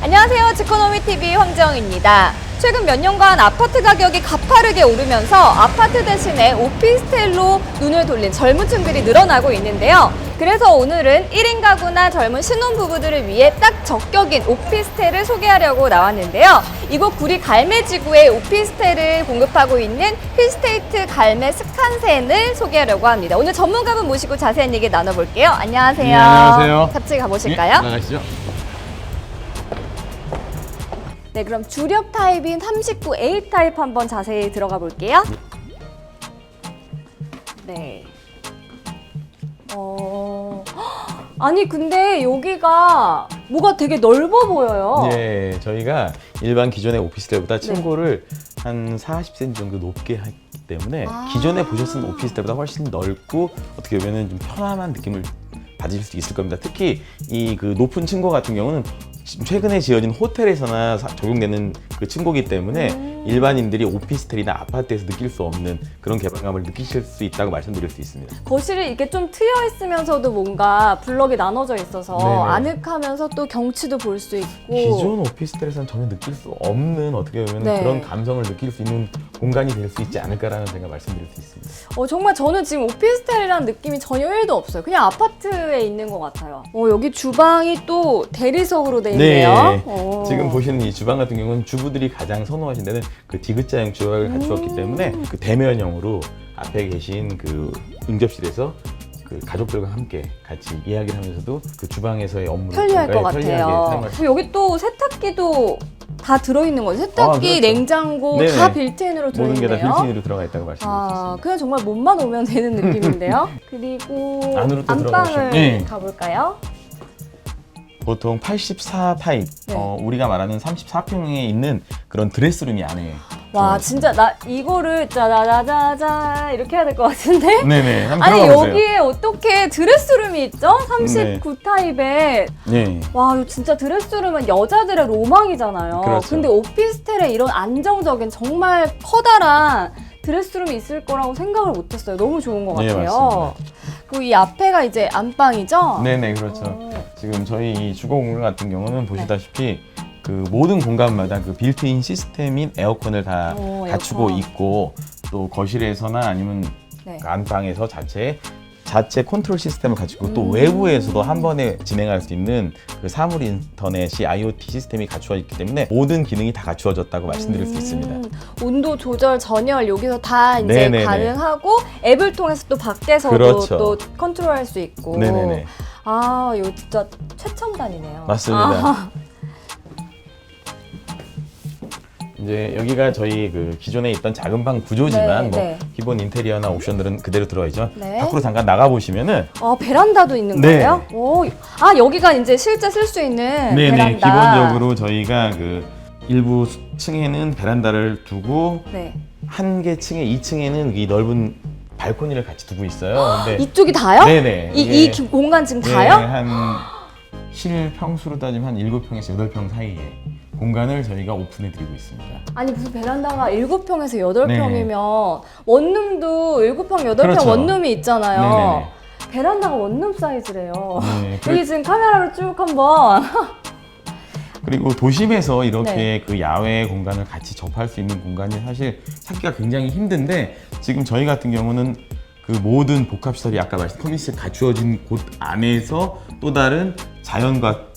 안녕하세요. 지코노미 TV 황정입니다. 최근 몇 년간 아파트 가격이 가파르게 오르면서 아파트 대신에 오피스텔로 눈을 돌린 젊은 층들이 늘어나고 있는데요. 그래서 오늘은 1인 가구나 젊은 신혼부부들을 위해 딱 적격인 오피스텔을 소개하려고 나왔는데요. 이곳 구리 갈매지구에 오피스텔을 공급하고 있는 힐스테이트 갈매 스칸센을 소개하려고 합니다. 오늘 전문가분 모시고 자세한 얘기 나눠볼게요. 안녕하세요. 네, 안녕하세요. 같이 가보실까요? 예, 나가시죠. 네, 그럼 주력 타입인 39A 타입 한번 자세히 들어가 볼게요. 네. 어. 헉, 아니, 근데 여기가 뭐가 되게 넓어 보여요. 예, 저희가 일반 기존의 네. 오피스텔보다 층고를 한 40cm 정도 높게 했기 때문에 아. 기존에 보셨던 오피스텔보다 훨씬 넓고 어떻게 보면 좀 편안한 느낌을 받으실 수 있을 겁니다. 특히 이 그 높은 층고 같은 경우는 최근에 지어진 호텔에서나 사- 적용되는 그 층고기 때문에 음. 일반인들이 오피스텔이나 아파트에서 느낄 수 없는 그런 개방감을 느끼실 수 있다고 말씀드릴 수 있습니다. 거실이 이렇게 좀 트여 있으면서도 뭔가 블럭이 나눠져 있어서 네네. 아늑하면서 또 경치도 볼 수 있고. 기존 오피스텔에서는 전혀 느낄 수 없는 어떻게 보면 네. 그런 감성을 느낄 수 있는 공간이 될 수 있지 않을까라는 제가 말씀드릴 수 있습니다. 어, 정말 저는 지금 오피스텔이라는 느낌이 전혀 1도 없어요. 그냥 아파트에 있는 것 같아요. 어, 여기 주방이 또 대리석으로 돼 있네요. 어. 지금 보시는 이 주방 같은 경우는 주부들이 가장 선호하신 데는 그 디귿자형 주방을 갖추었기 음. 때문에 그 대면형으로 앞에 계신 그 응접실에서 그 가족들과 함께 같이 이야기를 하면서도 그 주방에서의 업무를 편리할 것 네, 같아요. 그리고 여기 또 세탁기도 다 들어있는 거죠. 세탁기, 아, 그렇죠. 냉장고 네네. 다 빌트인으로 모든 게다 들어있네요. 빌트인으로 들어가 있다고 수 아. 그냥 정말 몸만 오면 되는 느낌인데요. 그리고 안으로 또 안방을 네. 가볼까요? 보통 84 타입, 네. 어, 우리가 말하는 34평에 있는 그런 드레스룸이 안에 와, 진짜 나 이거를 짜자자자자 이렇게 해야 될 것 같은데? 네네. 한번 아니 들어가 보세요. 여기에 어떻게 드레스룸이 있죠? 39 타입에 네. 와, 이거 진짜 드레스룸은 여자들의 로망이잖아요. 그렇죠. 근데 오피스텔에 이런 안정적인 정말 커다란 드레스룸이 있을 거라고 생각을 못했어요. 너무 좋은 것 네, 같아요. 맞습니다. 그리고 이 앞에가 이제 안방이죠? 네네 그렇죠. 어. 지금 저희 이 주거 공간 같은 경우는 보시다시피 그 모든 공간마다 그 빌트인 시스템인 에어컨을 다 오, 갖추고 에어컨. 있고 또 거실에서나 아니면 네. 그 안방에서 자체 자체 컨트롤 시스템을 갖추고 또 음. 외부에서도 한 번에 진행할 수 있는 그 사물 인터넷이 IoT 시스템이 갖추어져 있기 때문에 모든 기능이 다 갖추어졌다고 말씀드릴 수 있습니다. 음, 온도 조절 전열 여기서 다 이제 네네네. 가능하고 앱을 통해서 또 밖에서도 그렇죠. 또 컨트롤할 수 있고. 네네네 아, 이거 진짜 최첨단이네요. 맞습니다. 아, 이제 여기가 저희 그 기존에 있던 작은 방 구조지만 네, 뭐 네. 기본 인테리어나 옵션들은 그대로 들어가 있죠. 네. 밖으로 잠깐 나가 보시면은 아, 베란다도 있는 네. 거예요? 오, 아 여기가 이제 실제 쓸 수 있는 네네 베란다. 기본적으로 저희가 그 일부 층에는 베란다를 두고 네. 한 개 층에 2층에는 이 넓은 발코니를 같이 두고 있어요. 근데 이쪽이 다요? 네네 이, 이게 이 기- 공간 지금 네, 다요? 한 실평수로 따지면 한 7평에서 8평 사이에 공간을 저희가 오픈해 드리고 있습니다. 아니 무슨 베란다가 7평에서 8평이면 네. 원룸도 7평, 8평 그렇죠. 원룸이 있잖아요. 네네네. 베란다가 원룸 사이즈래요. 네, 여기 지금 카메라로 쭉 한번 그리고 도심에서 이렇게 네. 그 야외 공간을 같이 접할 수 있는 공간이 사실 찾기가 굉장히 힘든데 지금 저희 같은 경우는 그 모든 복합시설이 아까 말씀 커뮤니티에 갖추어진 곳 안에서 또 다른 자연과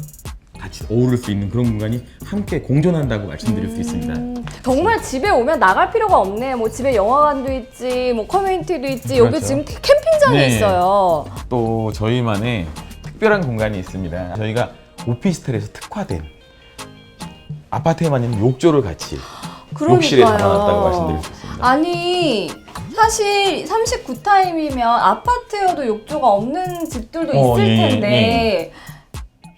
같이 어우를 수 있는 그런 공간이 함께 공존한다고 말씀드릴 수 있습니다. 음, 정말 집에 오면 나갈 필요가 없네요. 뭐 집에 영화관도 있지, 뭐 커뮤니티도 있지. 여기 그렇죠. 지금 캠핑장이 네. 있어요. 또 저희만의 특별한 공간이 있습니다. 저희가 오피스텔에서 특화된 아파트에만 있는 욕조를 같이 욕실에. 담아놨다고 말씀드릴 수 있습니다. 아니 사실 39 타임이면 아파트여도 욕조가 없는 집들도 어, 있을 예, 예, 텐데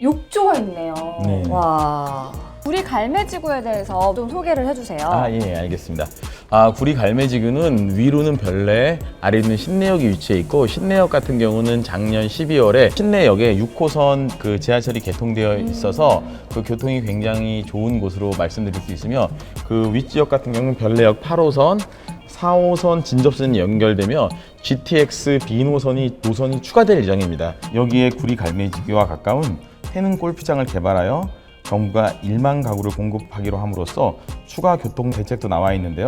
욕조가 있네요. 네. 와. 우리 갈매지구에 대해서 좀 소개를 해주세요. 아, 예, 알겠습니다. 아, 구리 갈매지구는 위로는 별내, 아래는 신내역이 위치해 있고 신내역 같은 경우는 작년 12월에 신내역에 6호선 그 지하철이 개통되어 있어서 그 교통이 굉장히 좋은 곳으로 말씀드릴 수 있으며 그 윗지역 같은 경우는 별내역 8호선 4호선 진접선이 연결되며 GTX B 노선이 노선이 추가될 예정입니다. 여기에 구리 갈매지구와 가까운 태릉 골프장을 개발하여 정부가 1만 가구를 공급하기로 함으로써 추가 교통 대책도 나와 있는데요.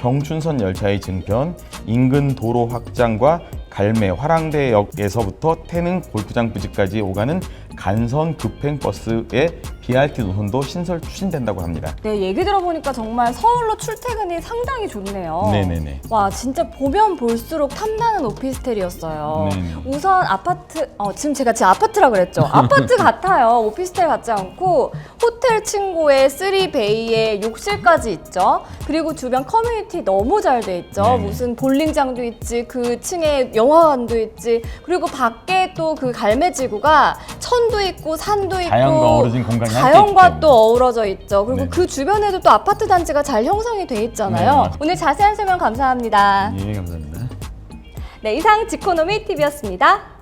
경춘선 열차의 증편, 인근 도로 확장과 갈매 화랑대역에서부터 태릉 골프장 부지까지 오가는 간선 급행 버스의 BRT 노선도 신설 추진된다고 합니다. 네, 얘기 들어보니까 정말 서울로 출퇴근이 상당히 좋네요. 네네네. 와, 진짜 보면 볼수록 탐나는 오피스텔이었어요. 네네. 우선 아파트, 어, 지금 제가 제 아파트라 그랬죠. 아파트 같아요. 오피스텔 같지 않고 호텔 층고에 3베이에 욕실까지 있죠. 그리고 주변 커뮤니티 너무 잘 돼 있죠. 네네. 무슨 볼링장도 있지, 그 층에 영화관도 있지, 그리고 밖에 또 그 갈매지구가 천도 있고 산도 있고 자연과 어우러진 공간이 자연과 있기 또 어우러져 있죠. 그리고 네네. 그 주변에도 또 아파트 단지가 잘 형성이 돼 네, 있잖아요. 맞아요. 오늘 자세한 설명 감사합니다. 예, 감사합니다. 네, 이상 지코노미 TV였습니다.